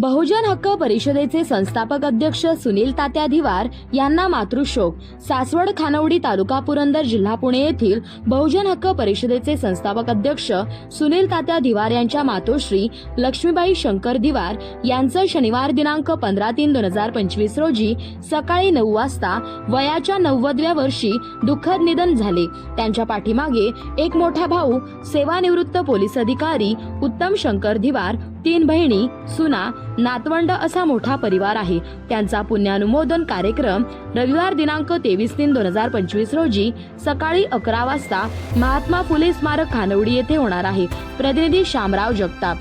बहुजन हक्क परिषदेचे संस्थापक अध्यक्ष सुनील तात्या धिवार यांना मातृशोक. सासवड खानवडी तालुका पुरंदर जिल्हा पुणे येथील बहुजन हक्क परिषदेचे संस्थापक अध्यक्ष सुनील तात्या धिवार यांच्या मातोश्री लक्ष्मीबाई शंकर धिवार यांचं शनिवार दिनांक पंधरा तीन दोन हजार पंचवीस रोजी सकाळी नऊ वाजता वयाच्या नव्वदव्या वर्षी दुःखद निधन झाले. त्यांच्या पाठीमागे एक मोठा भाऊ सेवानिवृत्त पोलीस अधिकारी उत्तम शंकर धिवार तीन बहिणी सुना नातवंड असा मोठा परिवार आहे. त्यांचा पुण्यानुमोदन कार्यक्रम रविवार दिनांक तेवीस तीन दोन हजार पंचवीस रोजी सकाळी अकरा वाजता महात्मा फुले स्मारक खानवडी येथे होणार आहे. प्रतिनिधी शामराव जगताप.